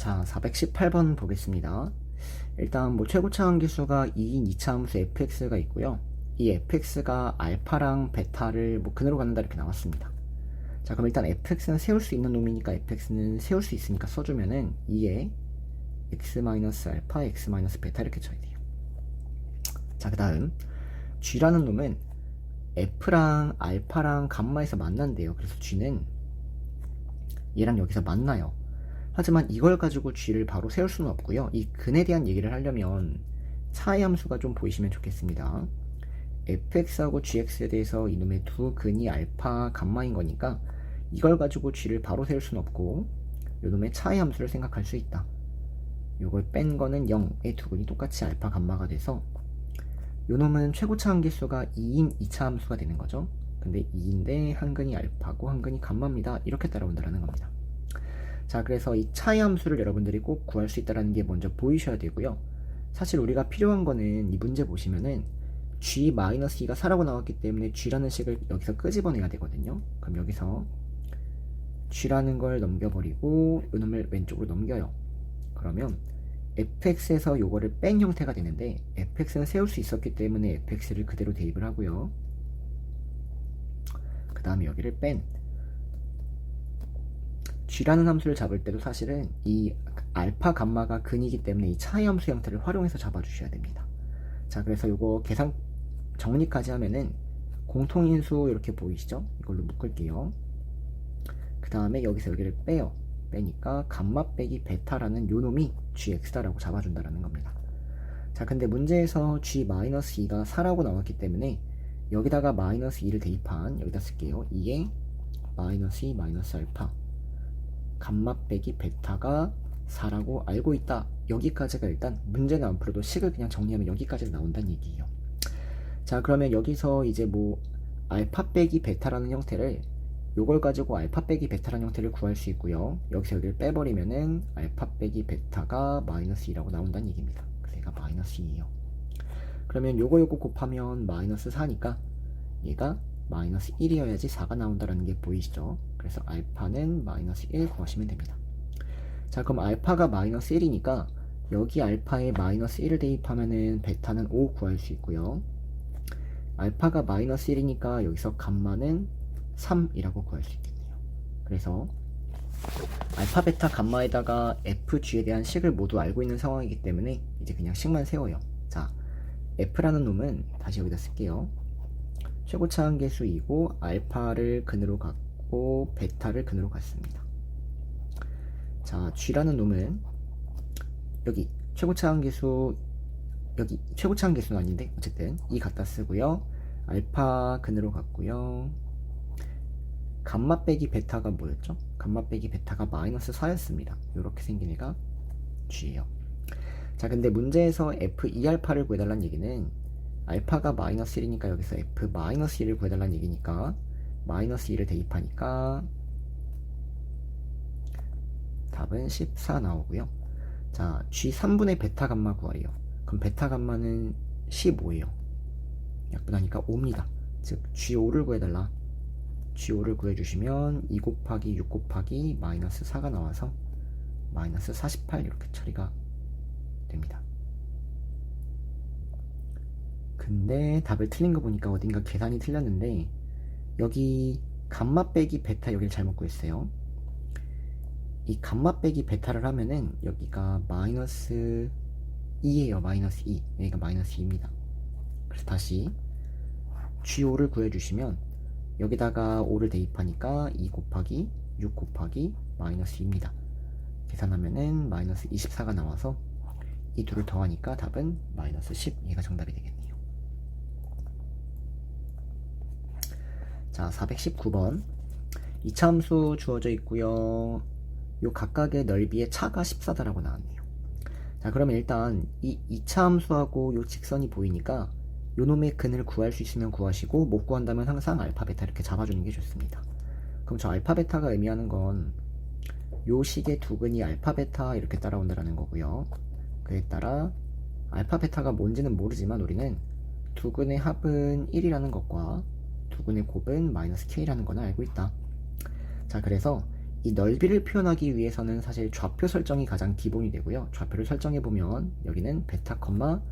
자, 418번 보겠습니다. 일단 뭐 최고차 함기수가 2인 2차 함수 fx가 있고요. 이 fx가 알파랑 베타를 뭐 근으로 갖는다 이렇게 나왔습니다. 자, 그럼 일단 fx는 세울 수 있는 놈이니까 fx는 세울 수 있으니까 써주면은 2에 x-알파, x-베타 이렇게 쳐야 돼요. 자, 그 다음 g라는 놈은 f랑 알파랑 감마에서 만난대요. 그래서 g는 얘랑 여기서 만나요. 하지만 이걸 가지고 g를 바로 세울 수는 없고요. 이 근에 대한 얘기를 하려면 차이 함수가 좀 보이시면 좋겠습니다. fx하고 gx에 대해서 이놈의 두 근이 알파, 감마인 거니까 이걸 가지고 g를 바로 세울 수는 없고 이놈의 차이 함수를 생각할 수 있다. 이걸 뺀 거는 0의 두 근이 똑같이 알파, 감마가 돼서 요놈은 최고차 함계수가 2인 2차 함수가 되는 거죠. 근데 2인데 한 근이 알파고 한 근이 감마입니다. 이렇게 따라온다는 겁니다. 자, 그래서 이 차이 함수를 여러분들이 꼭 구할 수 있다는 게 먼저 보이셔야 되고요. 사실 우리가 필요한 거는 이 문제 보시면은 g-2가 4라고 나왔기 때문에 g라는 식을 여기서 끄집어내야 되거든요. 그럼 여기서 g라는 걸 넘겨버리고 요놈을 왼쪽으로 넘겨요. 그러면 fx에서 요거를 뺀 형태가 되는데 fx는 세울 수 있었기 때문에 fx를 그대로 대입을 하고요. 그 다음에 여기를 뺀 g라는 함수를 잡을 때도 사실은 이 알파 감마가 근이기 때문에 이 차이 함수 형태를 활용해서 잡아주셔야 됩니다. 자, 그래서 요거 계산 정리까지 하면은 공통인수 이렇게 보이시죠? 이걸로 묶을게요. 그 다음에 여기서 여기를 빼요. 빼니까 감마 빼기 베타라는 요 놈이 gx다라고 잡아준다라는 겁니다. 자, 근데 문제에서 g-2가 4라고 나왔기 때문에 여기다가 마이너스 2를 대입한 여기다 쓸게요. 2에 마이너스 2 마이너스 알파 감마 빼기 베타가 4라고 알고 있다. 여기까지가 일단 문제는 안 풀어도 식을 그냥 정리하면 여기까지 나온다는 얘기예요. 자 그러면 여기서 이제 뭐 알파 빼기 베타라는 형태를 요걸 가지고 알파 빼기 베타라는 형태를 구할 수 있고요. 여기서 여기를 빼버리면은 알파 빼기 베타가 마이너스 2라고 나온다는 얘기입니다. 그래서 얘가 마이너스 2예요. 그러면 요거 요거 곱하면 마이너스 4니까 얘가 마이너스 1이어야지 4가 나온다는 게 보이시죠? 그래서 알파는 마이너스 1 구하시면 됩니다. 자 그럼 알파가 마이너스 1이니까 여기 알파에 마이너스 1을 대입하면은 베타는 5 구할 수 있고요. 알파가 마이너스 1이니까 여기서 감마는 3이라고 구할 수 있겠네요. 그래서 알파, 베타, 감마에다가 fg에 대한 식을 모두 알고 있는 상황이기 때문에 이제 그냥 식만 세워요. 자, f라는 놈은 다시 여기다 쓸게요. 최고차 한계수 2고 알파를 근으로 갖고 베타를 근으로 갖습니다. 자, g라는 놈은 여기 최고차 한계수 여기 최고차 한계수는 아닌데 어쨌든 이 갖다 쓰고요. 알파 근으로 갖고요. 감마 빼기 베타가 뭐였죠? 감마 빼기 베타가 마이너스 4였습니다. 이렇게 생긴 애가 g예요. 자, 근데 문제에서 f2알파를 구해달라는 얘기는 알파가 마이너스 1이니까 여기서 f 마이너스 1을 구해달라는 얘기니까 마이너스 1을 대입하니까 답은 14 나오고요. 자, g 3분의 베타 감마 구하래요. 그럼 베타 감마는 15예요. 약분하니까 5입니다. 즉 g5를 구해달라. g5를 구해주시면 2 곱하기 6 곱하기 마이너스 4가 나와서 마이너스 48 이렇게 처리가 됩니다. 근데 답을 틀린 거 보니까 어딘가 계산이 틀렸는데 여기 감마 빼기 베타 여기를 잘못 구했어요. 이 감마 빼기 베타를 하면은 여기가 마이너스 2예요. 마이너스 2. 여기가 마이너스 2입니다. 그래서 다시 G5를 구해주시면 여기다가 5를 대입하니까 2 곱하기 6 곱하기 마이너스 2입니다. 계산하면은 마이너스 24가 나와서 이 둘을 더하니까 답은 마이너스 10. 얘가 정답이 되겠네요. 자, 419번. 이차함수 주어져 있고요. 요 각각의 넓이의 차가 14다라고 나왔네요. 자, 그러면 일단 이 2차 함수하고 요 직선이 보이니까 요 놈의 근을 구할 수 있으면 구하시고 못 구한다면 항상 알파 베타 이렇게 잡아주는 게 좋습니다. 그럼 저 알파 베타가 의미하는 건 요 식의 두 근이 알파 베타 이렇게 따라온다라는 거고요. 그에 따라 알파 베타가 뭔지는 모르지만 우리는 두 근의 합은 1이라는 것과 두 근의 곱은 마이너스 k라는 걸 알고 있다. 자, 그래서 이 넓이를 표현하기 위해서는 사실 좌표 설정이 가장 기본이 되고요. 좌표를 설정해 보면 여기는 베타 컴마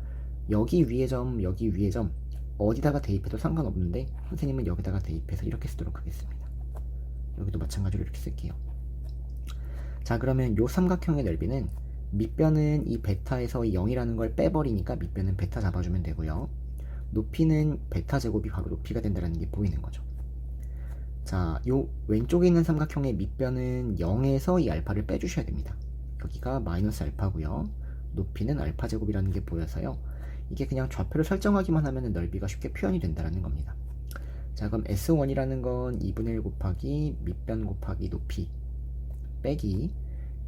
여기 위의 점 여기 위의 점 어디다가 대입해도 상관없는데 선생님은 여기다가 대입해서 이렇게 쓰도록 하겠습니다. 여기도 마찬가지로 이렇게 쓸게요. 자 그러면 요 삼각형의 넓이는 밑변은 이 베타에서 이 0이라는 걸 빼버리니까 밑변은 베타 잡아주면 되고요. 높이는 베타 제곱이 바로 높이가 된다는 게 보이는 거죠. 자, 요 왼쪽에 있는 삼각형의 밑변은 0에서 이 알파를 빼주셔야 됩니다. 여기가 마이너스 알파고요. 높이는 알파 제곱이라는 게 보여서요. 이게 그냥 좌표를 설정하기만 하면 넓이가 쉽게 표현이 된다는 겁니다. 자, 그럼 S1이라는 건 2분의 1 곱하기 밑변 곱하기 높이 빼기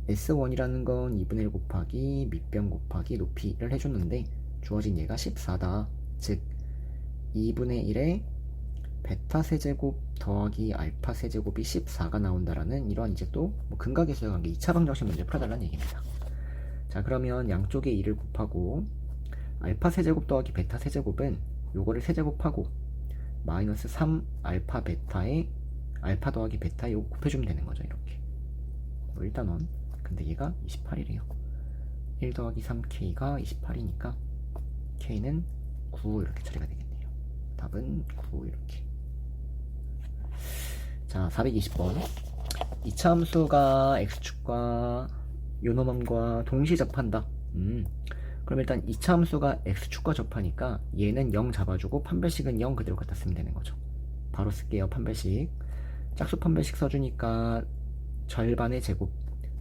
S1이라는 건 2분의 1 곱하기 밑변 곱하기 높이를 해줬는데 주어진 얘가 14다. 즉 2분의 1에 베타 세제곱 더하기 알파 세제곱이 14가 나온다라는 이러한 이제 또 뭐 근각에서의 관계 2차 방정식 문제 풀어달라는 얘기입니다. 자 그러면 양쪽에 2를 곱하고 알파 세제곱 더하기 베타 세제곱은 요거를 세제곱하고 마이너스 3 알파 베타에 알파 더하기 베타에 요거 곱해주면 되는 거죠 이렇게. 뭐 일단 원. 근데 얘가 28이래요. 1 더하기 3k가 28이니까 k는 9 이렇게 처리가 되겠네요 답은 9 이렇게. 자 420번. 이차 함수가 x축과 요놈함과 동시 접한다. 음. 그럼 일단 이차 함수가 x축과 접하니까 얘는 0 잡아주고 판별식은 0 그대로 갖다 쓰면 되는 거죠. 바로 쓸게요 판별식. 짝수 판별식 써주니까 절반의 제곱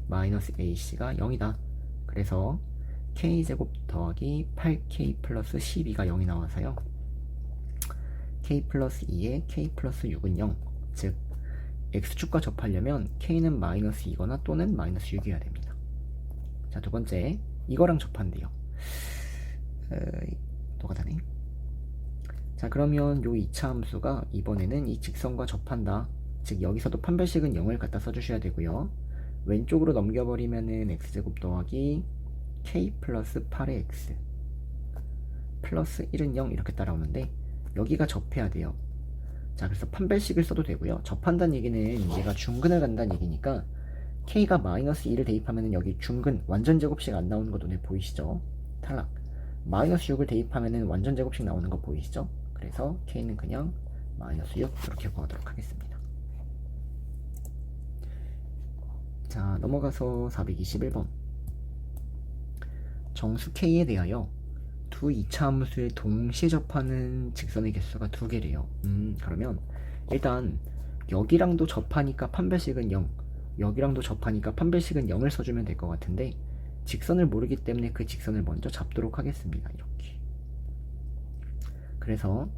마이너스 ac가 0이다. 그래서 k제곱 더하기 8k 플러스 12가 0이 나와서요 k 플러스 2에 k 플러스 6은 0, 즉 x축과 접하려면 k는 마이너스 2거나 또는 마이너스 6이어야 됩니다. 자, 두 번째, 이거랑 접한대요. 어, 노가다네. 자, 그러면 요 2차 함수가 이번에는 이 직선과 접한다. 즉, 여기서도 판별식은 0을 갖다 써주셔야 되고요. 왼쪽으로 넘겨버리면은 x제곱 더하기 k 플러스 8의 x 플러스 1은 0 이렇게 따라오는데 여기가 접해야 돼요. 자, 그래서 판별식을 써도 되고요. 접한다는 얘기는 얘가 중근을 간다는 얘기니까 k가 마이너스 2를 대입하면 여기 중근 완전 제곱식 안 나오는 거 눈에 보이시죠? 탈락. 마이너스 6을 대입하면 완전 제곱식 나오는 거 보이시죠? 그래서 k는 그냥 마이너스 6 이렇게 구하도록 하겠습니다. 자, 넘어가서 421번. 정수 k에 대하여 두 2차 함수에 동시에 접하는 직선의 개수가 두 개래요. 음, 그러면 일단 여기랑도 접하니까 판별식은 0, 여기랑도 접하니까 판별식은 0을 써주면 될 것 같은데 직선을 모르기 때문에 그 직선을 먼저 잡도록 하겠습니다. 이렇게. 그래서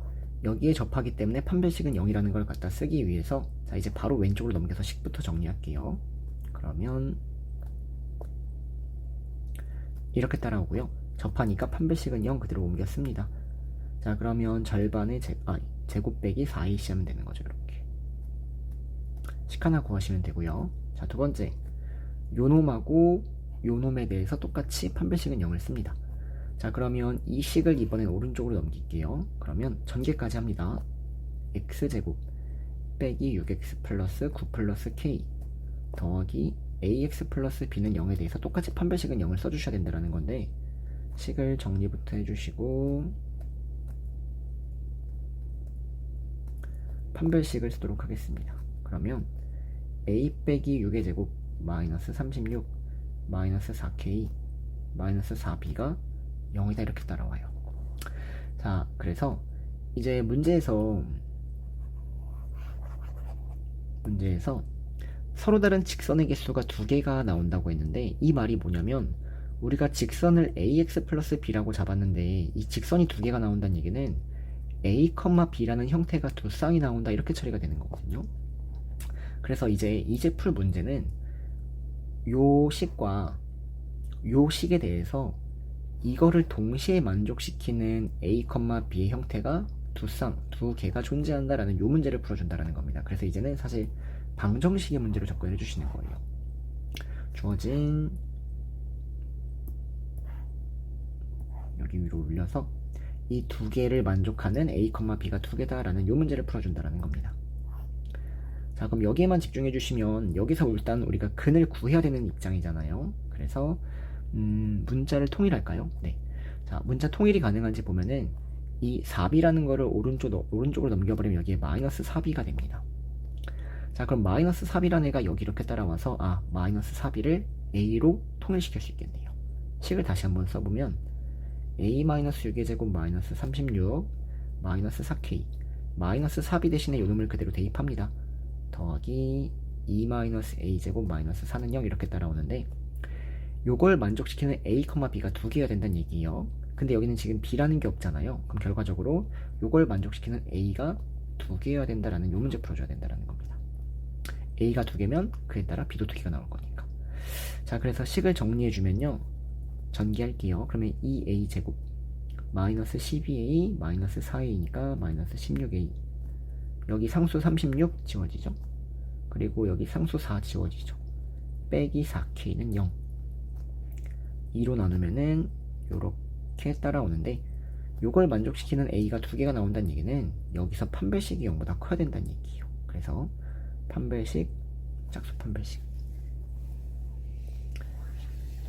여기에 접하기 때문에 판별식은 0이라는 걸 갖다 쓰기 위해서 자 이제 바로 왼쪽으로 넘겨서 식부터 정리할게요. 그러면 이렇게 따라오고요. 접하니까 판별식은 0 그대로 옮겼습니다. 자 그러면 절반의 제, 아, 제곱 빼기 4ac 하면 되는 거죠 이렇게. 식 하나 구하시면 되고요. 자 두 번째. 요놈하고 요놈에 대해서 똑같이 판별식은 0을 씁니다. 자 그러면 이 식을 이번엔 오른쪽으로 넘길게요. 그러면 전개까지 합니다. x제곱 빼기 6x 플러스 9 플러스 k 더하기 ax 플러스 b는 0에 대해서 똑같이 판별식은 0을 써주셔야 된다는 건데 식을 정리부터 해주시고 판별식을 쓰도록 하겠습니다. 그러면 a 빼기 6의 제곱 마이너스 36 마이너스 4k 마이너스 4b가 0이다 이렇게 따라와요. 자 그래서 이제 문제에서 문제에서 서로 다른 직선의 개수가 두 개가 나온다고 했는데 이 말이 뭐냐면 우리가 직선을 ax 플러스 b라고 잡았는데 이 직선이 두 개가 나온다는 얘기는 a, b라는 형태가 두 쌍이 나온다 이렇게 처리가 되는 거거든요. 그래서 이제 이제 풀 문제는 요 식과 요 식에 대해서 이거를 동시에 만족시키는 a, b의 형태가 두 쌍, 두 개가 존재한다라는 요 문제를 풀어준다라는 겁니다. 그래서 이제는 사실 방정식의 문제로 접근해 주시는 거예요. 주어진 여기 위로 올려서 이 두 개를 만족하는 A, B가 두 개다라는 이 문제를 풀어준다라는 겁니다. 자, 그럼 여기에만 집중해 주시면 여기서 일단 우리가 근을 구해야 되는 입장이잖아요. 그래서 음, 문자를 통일할까요? 네. 자, 문자 통일이 가능한지 보면은 이 4b라는 거를 오른쪽, 오른쪽으로 넘겨버리면 여기에 마이너스 4b가 됩니다. 자, 그럼 마이너스 4b라는 애가 여기 이렇게 따라와서 아, 마이너스 4b를 a로 통일시킬 수 있겠네요. 식을 다시 한번 써보면 a-6의 제곱 마이너스 36 마이너스 4k 마이너스 4b 대신에 요 놈을 그대로 대입합니다. 더하기 2-a 제곱 마이너스 4는 0 이렇게 따라오는데 요걸 만족시키는 a, b가 두 개가 된다는 얘기예요. 근데 여기는 지금 b라는 게 없잖아요. 그럼 결과적으로 요걸 만족시키는 a가 두 개여야 된다라는 요 문제 풀어줘야 된다라는 겁니다. a가 두 개면 그에 따라 b도 두 개가 나올 거니까. 자, 그래서 식을 정리해 주면요. 전개할게요. 그러면 2a 제곱 마이너스 12a 마이너스 4a니까 마이너스 16a 여기 상수 36 지워지죠. 그리고 여기 상수 4 지워지죠. 빼기 4k는 0 2로 나누면은 요렇게 따라오는데 요걸 만족시키는 a가 두 개가 나온다는 얘기는 여기서 판별식이 0보다 커야 된다는 얘기예요. 그래서 판별식 짝수 판별식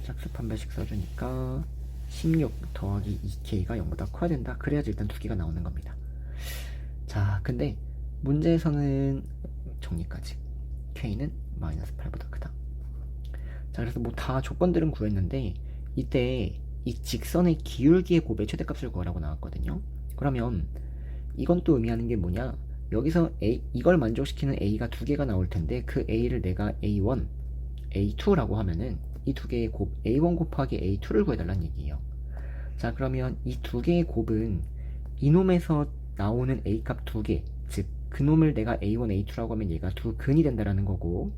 짝수 판별식 써주니까 16 더하기 2k가 0보다 커야 된다. 그래야지 일단 두 개가 나오는 겁니다. 자, 근데 문제에서는 정리까지 k는 마이너스 8보다 크다. 자, 그래서 뭐 다 조건들은 구했는데 이때 이 직선의 기울기의 곱의 최대값을 구하라고 나왔거든요. 그러면 이건 또 의미하는 게 뭐냐? 여기서 A, 이걸 만족시키는 A가 두 개가 나올 텐데 그 A를 내가 A1, A2라고 하면은 이 두 개의 곱 A1 곱하기 A2를 구해달라는 얘기예요. 자 그러면 이 두 개의 곱은 이놈에서 나오는 A 값 두 개, 즉 그놈을 내가 A1, A2라고 하면 얘가 두 근이 된다라는 거고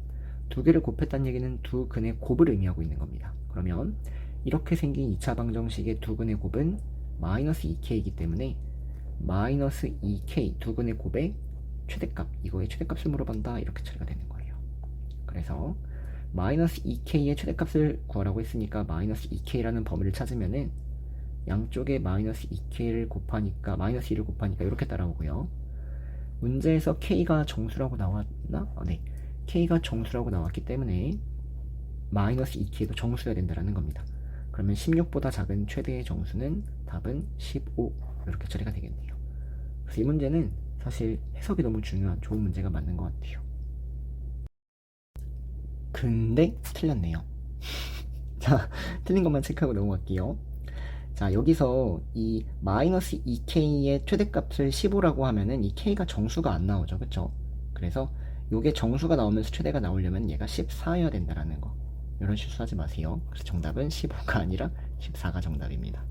두 개를 곱했다는 얘기는 두 근의 곱을 의미하고 있는 겁니다. 그러면 이렇게 생긴 2차 방정식의 두 근의 곱은 마이너스 2k이기 때문에 마이너스 2k 두 근의 곱의 최대값 이거의 최대값을 물어본다 이렇게 처리가 되는 거예요. 그래서 마이너스 2k의 최대값을 구하라고 했으니까 마이너스 2k라는 범위를 찾으면은 양쪽에 마이너스 2k를 곱하니까 마이너스 2를 곱하니까 이렇게 따라오고요. 문제에서 k가 정수라고 나왔나? 어, 네. k가 정수라고 나왔기 때문에 마이너스 2k도 정수여야 된다는 겁니다. 그러면 16보다 작은 최대의 정수는 답은 15 이렇게 처리가 되겠네요. 그래서 이 문제는 사실 해석이 너무 중요한 좋은 문제가 맞는 것 같아요. 근데 틀렸네요. 자, 틀린 것만 체크하고 넘어갈게요. 자, 여기서 이 마이너스 2k의 최대값을 15라고 하면은 이 k가 정수가 안 나오죠. 그쵸? 그래서 요게 정수가 나오면서 최대가 나오려면 얘가 14여야 된다라는 거. 이런 실수하지 마세요. 그래서 정답은 15가 아니라 14가 정답입니다.